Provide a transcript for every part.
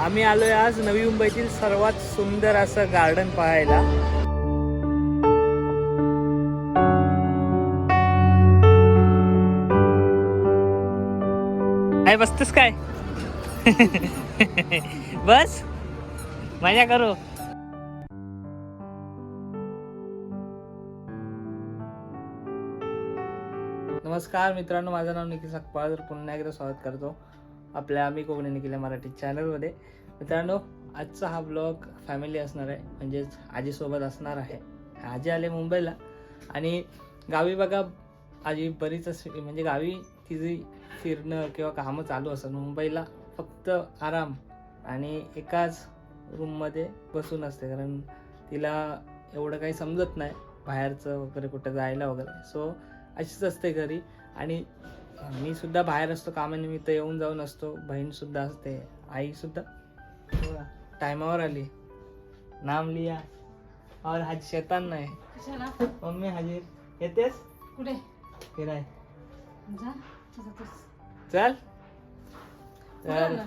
आम्ही आलोय आज नवी मुंबईतील सर्वात सुंदर असं गार्डन पाहायला. काय बसतेस काय? बस. मजा करू. नमस्कार मित्रांनो माझं नाव निखिल सकपाळ तर पुन्हा एकदा स्वागत करतो. आपल्या आम्ही कोकणीने केल्या मराठी चॅनलमध्ये मित्रांनो आजचा हा ब्लॉग फॅमिली असणार आहे. म्हणजेच आजीसोबत असणार आहे. आजी आले मुंबईला. आणि गावी बघा आजी बरीच म्हणजे गावी तिची फिरणं किंवा कामं चालू असतात. मुंबईला फक्त आराम आणि एकाच रूममध्ये बसून असते. कारण तिला एवढं काही समजत नाही बाहेरचं वगैरे कुठं जायला वगैरे. सो अशीच असते घरी. आणि मी सुद्धा बाहेर असतो कामानिमित्त येऊन जाऊन असतो. बहीण सुद्धा असते आई सुद्धा. टायमावर आली. नाम लिया. और आज शेतान नाही. मम्मी हजीर येतेस? कुठे? फिराय. चल. कुणाला?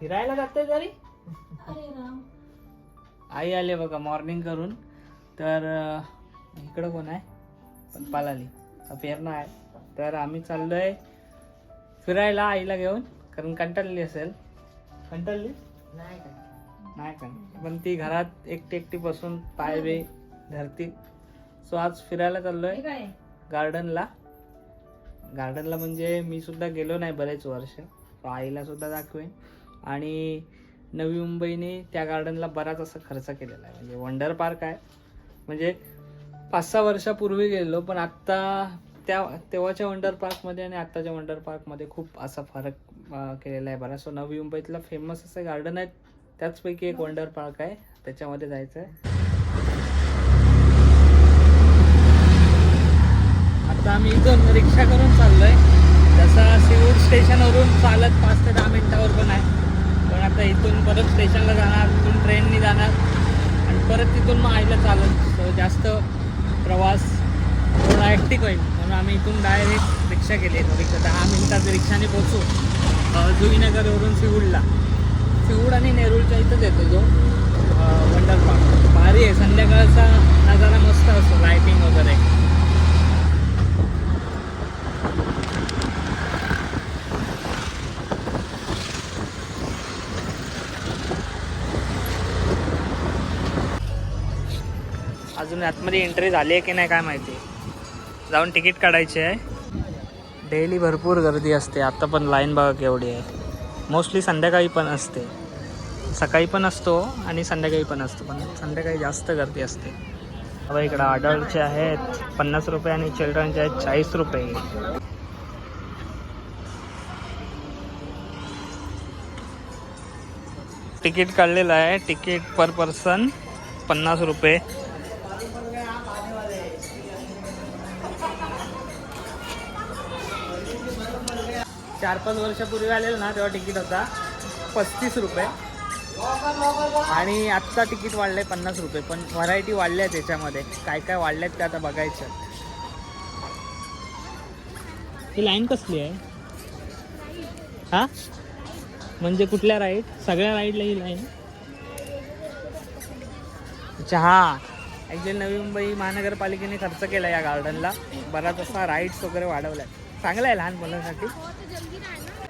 फिरायला जाते तरी आई आले बघा मॉर्निंग करून. तर इकडं कोण आहे? पप्पाला आली पेरणा आहे. तर आम्ही चाललोय फिरायला आईला घेऊन कारण कंटाळली असेल. कंटाळली? नाही नाही का? पण ती घरात एकटी एकटी बसून पाय बे धरती. सो आज फिरायला चाललोय काय गार्डनला. गार्डनला म्हणजे मी सुद्धा गेलो नाही बरेच वर्ष. आईला सुद्धा दाखवेन. आणि नवी मुंबईने त्या गार्डनला बराच असा खर्च केलेला आहे. म्हणजे वंडर पार्क आहे. म्हणजे पाच सहा वर्षापूर्वी गेलो पण आत्ता त्या तेव्हाच्या वंडर पार्कमध्ये आणि आत्ताच्या वंडर पार्कमध्ये खूप असा फरक केलेला आहे. बरा सो नवी मुंबईतला फेमस असं गार्डन आहे त्याचपैकी एक वंडर पार्क आहे. त्याच्यामध्ये जायचं आहे आता आम्ही इथून रिक्षा करून चाललोय. तसा सिवूड स्टेशनवरून चालत पाच ते दहा मिनिटावर पण आहे. पण आता इथून परत स्टेशनला जाणार इथून ट्रेननी जाणार. आणि परत तिथून मग आईला चालत. जास्त प्रवास थोडा ॲक्टिक होईल म्हणून आम्ही इथून डायरेक्ट रिक्षा केली आहे. रिक्षा दहा मिनिटात रिक्षाने पोचू जुईनगरवरून सिवूडला सिवूड आणि नेरूळच्या इथंच येतो जो वंडर पार्क. भारी आहे. संध्याकाळचा नजारा मस्त असतो लायटिंग वगैरे. अजून आतमध्ये एंट्री झाली आहे की नाही काय माहिती? जाऊन तिकीट काढायची आहे. डेली भरपूर गर्दी असते. आता पण लाईन बघा केवढी आहे. मोस्टली संध्याकाळी पण असते. सकाळी पण असतो आणि संध्याकाळी पण असतो. पण संध्याकाळी जास्त गर्दी असते. आता इकडं अडल्टचे आहेत. पन्नास रुपये आणि चिल्ड्रनचे आहेत चाळीस रुपये. तिकीट काढलेलं आहे. तिकीट पर पर्सन पन्नास रुपये. चार पाच वर्षापूर्वी आलेलं ना तेव्हा तिकीट होता. पस्तीस रुपये. आणि आत्ता तिकीट वाढलंय पन्नास रुपये. पण व्हरायटी वाढल्या त्याच्यामध्ये. काय काय वाढल्यात ते आता बघायचं. ही लाईन कसली आहे? हा? म्हणजे कुठल्या राईड सगळ्या राईडला ही लाईन? अच्छा हा. ॲक्च्युली नवी मुंबई महानगरपालिकेने खर्च केला या गार्डनला बराच असा राईड्स वगैरे वाढवलाय चांगला आहे लहान मुलांसाठी.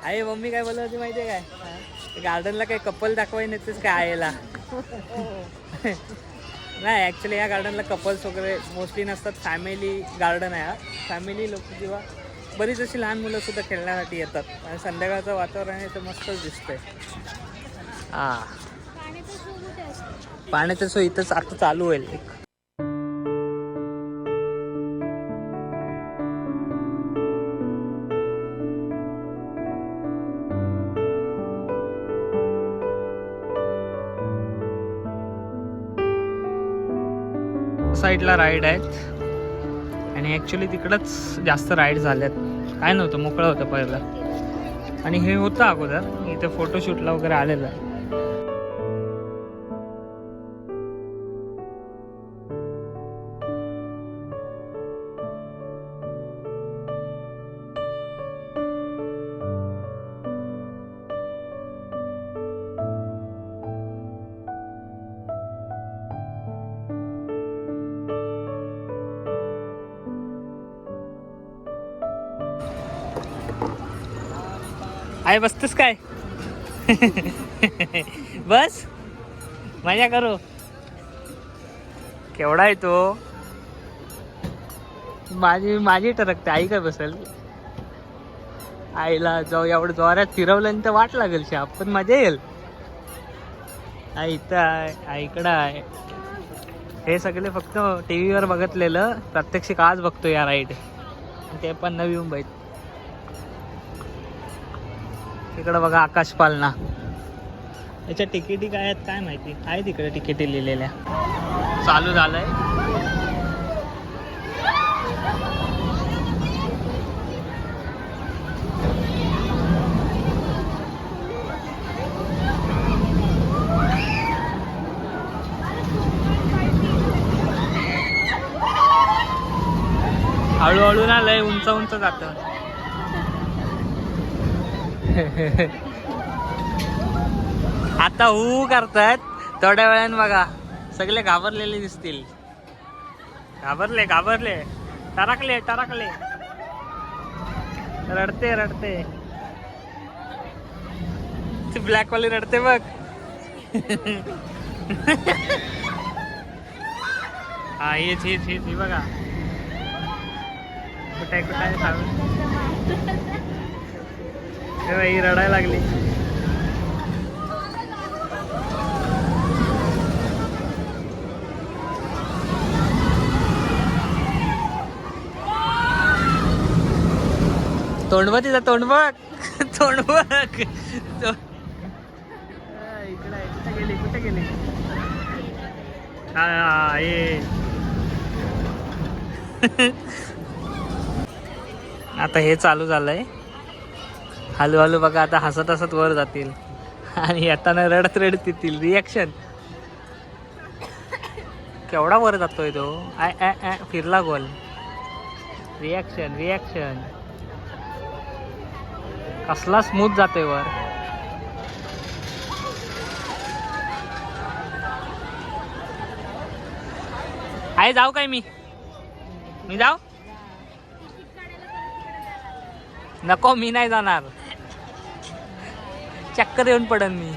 आहे मम्मी काय बोलत होती माहिती आहे काय गार्डनला काही कपल दाखवाय नेतेच काय आयला नाही ॲक्च्युली या गार्डनला कपल्स वगैरे मोस्टली नसतात. फॅमिली गार्डन आहे हा. फॅमिली लोक किंवा बरीच अशी लहान मुलं सुद्धा खेळण्यासाठी येतात. आणि संध्याकाळचं वातावरण आहे तर मस्तच दिसतंय. हां. पाण्याचं सोय इथंच आता चालू होईल. एक साईडला राईड आहेत. आणि ॲक्च्युली तिकडंच जास्त राईड झाल्यात काय नव्हतं मोकळं होतं पहिलं. आणि हे होतं अगोदर. इथे फोटोशूटला वगैरे आलेलं आहे. काय बसतोस काय? बस. मजा करू. केवढा आहे तो? माझी माझी टरकते आई काय बसल? आईला जाऊ एवढं जोरात फिरवलं तर वाट लागेल शाप पण मजा येईल. आई तर आहे आईकडं आहे. हे सगळे फक्त टी व्हीवर बघितलेलं. प्रत्यक्ष आज बघतो या राईड ते पण नवी मुंबईत. इकडं बघा आकाश पालना. याच्या तिकिटी काय आहेत काय माहिती? आहे तिकडे तिकिटी लिहिलेल्या. चालू झालंय. हळूहळू ना लय उंच उंच जात. आता हू करतायत. थोड्या वेळाने बघा. सगळे घाबरलेले दिसतील. घाबरले घाबरले. टरकले टरकले. रडते रडते. ती ब्लॅक रडते बघ. हा हेच हेच हेच बघा. कुठे कुठे ही रडायला लागली. तोंड बघ तिचा तोंड बघ तोंड बघ तो- आ, इकडं. कुठे गेली कुठे गेली? हा हा, ये. आता हे चालू झालंय. हळूहळू बघा आता हसत हसत वर जातील. आणि येताना रडत रडत येतील. रिॲक्शन केवढा वर जातोय तो? आय आय आय फिरला गोल. रिॲक्शन रिॲक्शन कसला स्मूथ जातोय वर. आहे जाऊ काय मी? मी जाऊ? नको मी नाही जाणार. चक्कर येऊन पडन मी.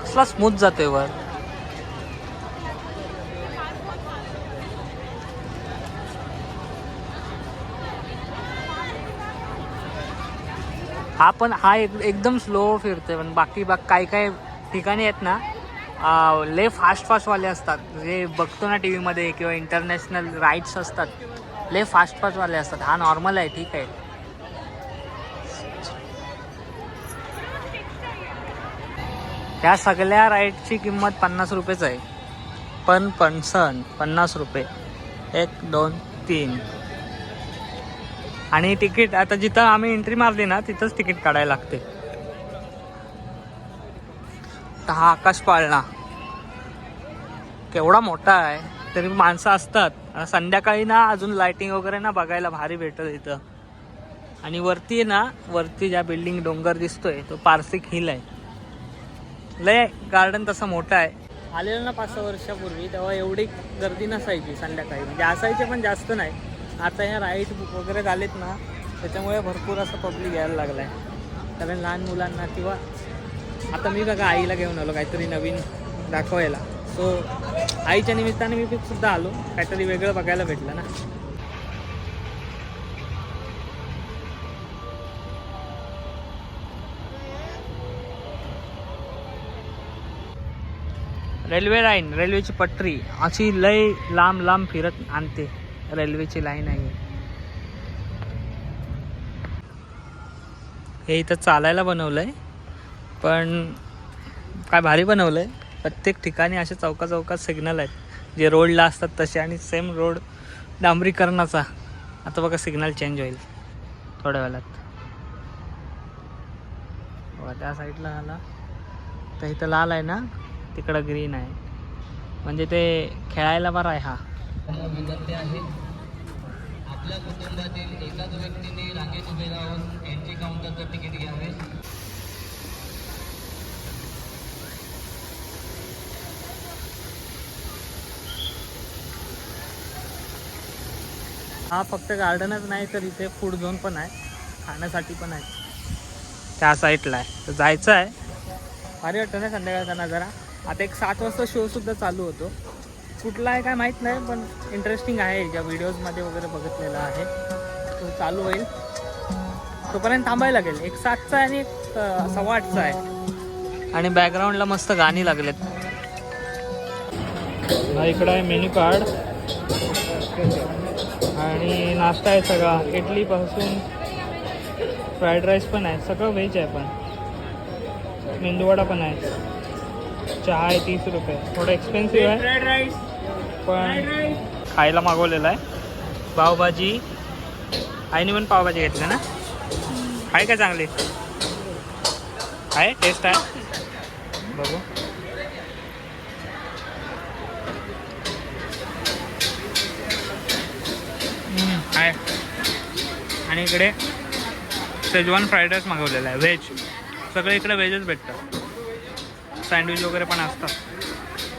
कसला स्मूथ जातोय वर. हा पण हा एक एकदम स्लो फिरतोय पण बाकी बाकी काय काय ठिकाणी आहेत ना ले फास्ट फास्टवाले असतात. जे बघतो ना टी व्हीमध्ये किंवा इंटरनॅशनल राईड्स असतात ले फास्ट फास्टवाले असतात. हा नॉर्मल आहे ठीक आहे. त्या सगळ्या राईडची किंमत पन्नास रुपयेच आहे. पण पन्सन पन्नास रुपये. एक दोन तीन. आणि तिकीट आता जिथं आम्ही एंट्री मारली ना तिथंच तिकीट काढायला लागते. तर हा आकाश पाळणा. केवढा मोठा आहे तरी माणसं असतात. संध्याकाळी ना अजून लाइटिंग वगैरे ना बघायला भारी भेटत इथं. आणि वरती आहे ना वरती ज्या बिल्डिंग डोंगर दिसतोय तो पार्सिक हिल आहे. लय गार्डन तसं मोठं आहे. आलेलं ना पाच सहा वर्षापूर्वी तेव्हा एवढी गर्दी नसायची संध्याकाळी. म्हणजे असायचे पण जास्त नाही. आता ह्या राईड वगैरे झालेत ना त्याच्यामुळे भरपूर असं पब्लिक यायला लागला आहे कारण लहान मुलांना किंवा आता मी बघा आईला घेऊन आलो काहीतरी नवीन दाखवायला. सो आईच्या निमित्ताने मी सुद्धा आलो. काहीतरी वेगळं बघायला भेटलं ना. रेल्वे लाईन रेल्वेची पटरी अशी लय लांब लांब फिरत आणते. रेल्वेची लाईन आहे हे इथं चालायला बनवलंय. पण काय भारी बनवलंय. प्रत्येक ठिकाणी असे चौका चौकात सिग्नल आहेत. जे रोडला असतात तसे आणि सेम रोड डांबरीकरणाचा. आता बघा सिग्नल चेंज होईल. थोड्या वेळात. त्या साईडला आला. तर इथं लाल आहे ना? तिकडं ग्रीन आहे. म्हणजे ते खेळायला बरं आहे हा. विनंती आहे आपल्या कुटुंबातील एकाच व्यक्तीने रांगेत उभे राहून एंट्री काउंटरचं तिकीट घ्यावे. हा फक्त गार्डनच नाही तर इथे फूड झोन पण आहे खाण्यासाठी पण आहे. त्या साईडला आहे. तर जायचं आहे. भारी वाटतं ना संध्याकाळचा नजारा आता एक सात वाजता शोसुद्धा चालू होतो. कुठला आहे काय माहीत नाही पण इंटरेस्टिंग आहे. ज्या व्हिडिओजमध्ये वगैरे बघितलेला आहे. तो चालू होईल. तोपर्यंत थांबायला लागेल. एक सातचा आहे आणि एक सव्वा आठचा आहे. आणि बॅकग्राऊंडला मस्त गाणी लागलेत. इकडं आहे मेन्यू कार्ड. आणि नाश्ता आहे सगळा. इडलीपासून फ्राईड राईस पण आहे. सगळं व्हेज आहे पण. मेंदूवडा पण आहे. चहा आहे तीस रुपये. थोडं एक्सपेन्सिव्ह आहे. पण खायला मागवलेलं आहे. पावभाजी. आईने पण पावभाजी घेतली ना? आहे का चांगली? आहे? टेस्ट आहे? बघू. आहे. आणि इकडे शेजवान फ्राईड राईस मागवलेला आहे. व्हेज सगळे इकडे व्हेजच भेटतं सँडविच वगैरे पण असतात.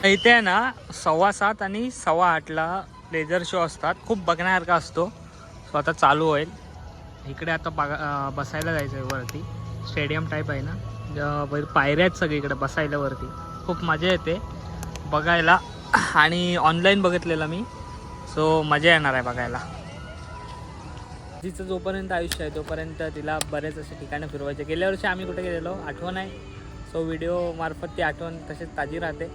इथे आहे ना सव्वा सात आणि सव्वा आठला लेझर शो असतात. खूप बघण्यासारखा असतो. सो आता चालू होईल. इकडे आता बघा बसायला जायचं आहे वरती. स्टेडियम टाईप आहे ना. ज- वर पायऱ्या आहेत सगळीकडे बसायला वरती. खूप मजा येते. बघायला. आणि ऑनलाईन बघितलेलं मी. सो मजा येणार आहे बघायला. तिचं जोपर्यंत आयुष्य आहे तोपर्यंत तिला बरेच असे ठिकाणं फिरवायचे. गेल्या वर्षी आम्ही कुठे गेलेलो? आठवण आहे. सो व्हिडिओमार्फत ती आठवण तशीच ताजी राहते.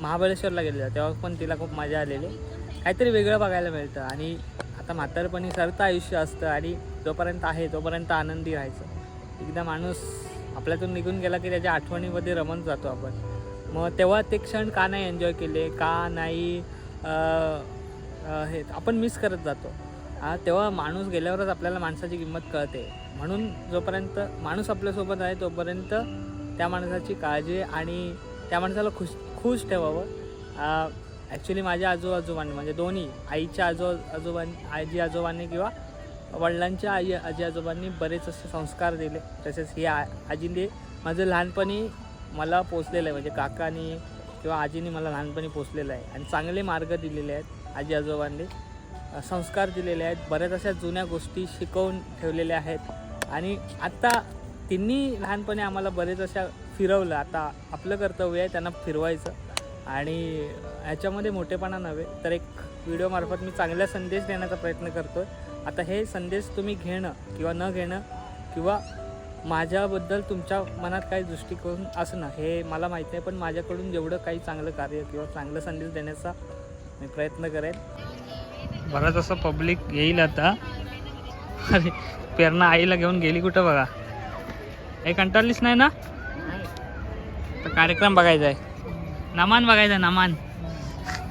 महाबळेश्वरला गेलेलो. तेव्हा पण तिला खूप मजा आलेली. काहीतरी वेगळं बघायला मिळतं. आणि आता म्हातारपणी सरतं आयुष्य असतं आणि जोपर्यंत आहे तोपर्यंत आनंदी राहायचं. एकदा माणूस आपल्यातून निघून गेला की त्याच्या आठवणीमध्ये रमत जातो आपण. मग तेव्हा ते क्षण का नाही एन्जॉय केले का नाही हे आपण मिस करत जातो. तेव्हा माणूस गेल्यावरच आपल्याला माणसाची किंमत कळते. म्हणून जोपर्यंत माणूस आपल्यासोबत आहे तोपर्यंत त्या माणसाची काळजी आणि त्या माणसाला खुश खुश ठेवावं. ॲक्च्युली माझ्या आजो आजोबांनी म्हणजे दोन्ही आईच्या आजो आजोबांनी आजी आजोबांनी किंवा वडिलांच्या आई आजी आजोबांनी बरेच असे संस्कार दिले. तसेच ही आ आजीने माझं लहानपणी मला पोचलेलं आहे. म्हणजे काकानी किंवा आजीने मला लहानपणी पोचलेलं आहे. आणि चांगले मार्ग दिलेले आहेत आजी आजोबांनी. संस्कार दिलेले आहेत. बऱ्याच अशा जुन्या गोष्टी शिकवून ठेवलेल्या आहेत. आणि आत्ता तिन्ही लहानपणी आम्हाला बरेच अशा फिरवलं. आता आपलं कर्तव्य आहे त्यांना फिरवायचं. आणि ह्याच्यामध्ये मोठेपणा नव्हे तर एक व्हिडिओमार्फत मी चांगला संदेश देण्याचा प्रयत्न करतो आहे आता हे संदेश तुम्ही घेणं किंवा न घेणं किंवा माझ्याबद्दल तुमच्या मनात काही दृष्टिकोन असणं हे मला माहीत नाही. पण माझ्याकडून जेवढं काही चांगलं कार्य किंवा चांगला संदेश देण्याचा मी प्रयत्न करेन. बराच असं पब्लिक येईल आता. अरे प्रेरणा आईला घेऊन गेली कुठं बघा? हे कंटाळलीच नाही ना? तर कार्यक्रम बघायचा आहे. नमान बघायचा नमान.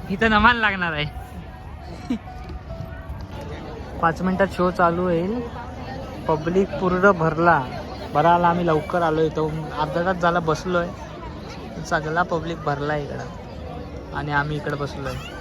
इथं नमान लागणार आहे. पाच मिनटात शो चालू होईल. पब्लिक पूर्ण भरला. बरा आला आम्ही लवकर आलो इथं अर्धा तास झाला बसलो आहे सगळा पब्लिक भरला आहे इकडं. आणि आम्ही इकडं बसलो आहे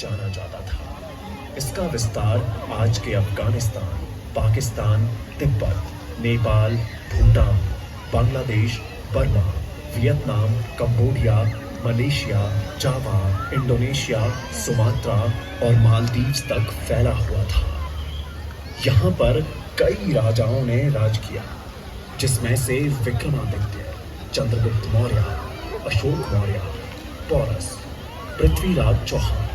जाना जाता था। इसका विस्तार आज के Afghanistan, Pakistan, Tibet, Nepal, Bhutan, Bangladesh, Burma, Vietnam, Cambodia, Malaysia, Java, Indonesia, Sumatra और मालदीव तक फैला हुआ था। यहाँ पर कई राजाओं ने राज किया, जिसमें से विक्रमादित्य, चंद्रगुप्त मौर्य, अशोक मौर्य, पौरस, पृथ्वीराज चौहान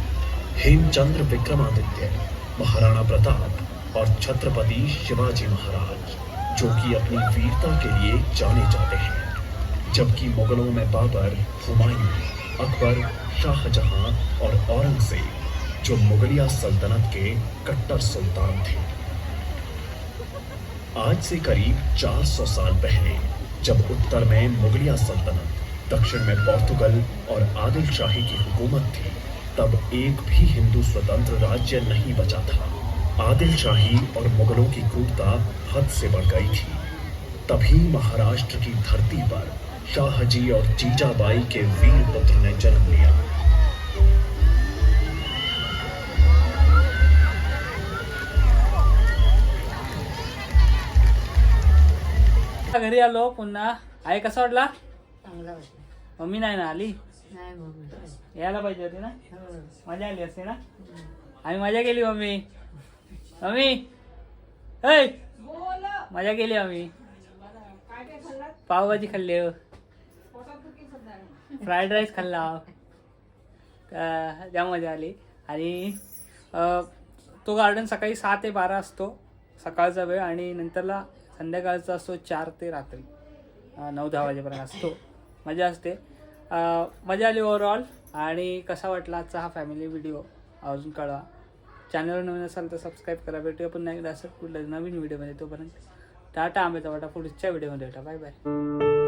हेमचंद्र विक्रमादित्य, महाराणा प्रताप और छत्रपति शिवाजी महाराज, जो कि अपनी वीरता के लिए जाने जाते हैं, जबकि मुगलों में बाबर, हुमायूं, अकबर, शाहजहां और औरंगज़ेब, जो मुगलिया सल्तनत के कट्टर सुल्तान थे। आज से करीब 400 साल पहले, जब उत्तर में मुगलिया सल्तनत, दक्षिण में पोर्तुगल और आदिल शाही की हुकूमत थी तब एक भी हिंदू स्वतंत्र राज्य नहीं बचा था। आदिल शाही और मुगलों की क्रूरता हद से बढ़ गई थी। तभी महाराष्ट्र की धरती पर शाहजी और जीजाबाई के वीर पुत्र ने जन्म लिया। घरी आलो पुन्हा. आहे कसा वाटला चांगला वाटलं. मम्मी नाही ना आली? नाही यायला पाहिजे होती ना? हो. मजा आली असते ना? आम्ही मजा केली मम्मी. मम्मी. ऐ! मजा केली आम्ही. पावभाजी खाल्ली हो. फ्राईड राईस खाल्ला. जाम मजा आली. आणि तो गार्डन सकाळी सहा ते बारा असतो सकाळचा वेळ. आणि नंतरला संध्याकाळचा असतो चार ते रात्री. नऊ दहा वाजेपर्यंत असतो. मजा असते. मजा आली ओव्हरऑल आणि कसा वाटला आजचा हा फॅमिली व्हिडिओ अजून कळवा. चॅनलवर नवीन असाल तर सबस्क्राईब करा. भेटूया पुन्हा एकदा असं कुठल्या नवीन व्हिडिओमध्ये तोपर्यंत टाटा आंबेचा वाटा पुढच्या व्हिडिओमध्ये भेटा बाय बाय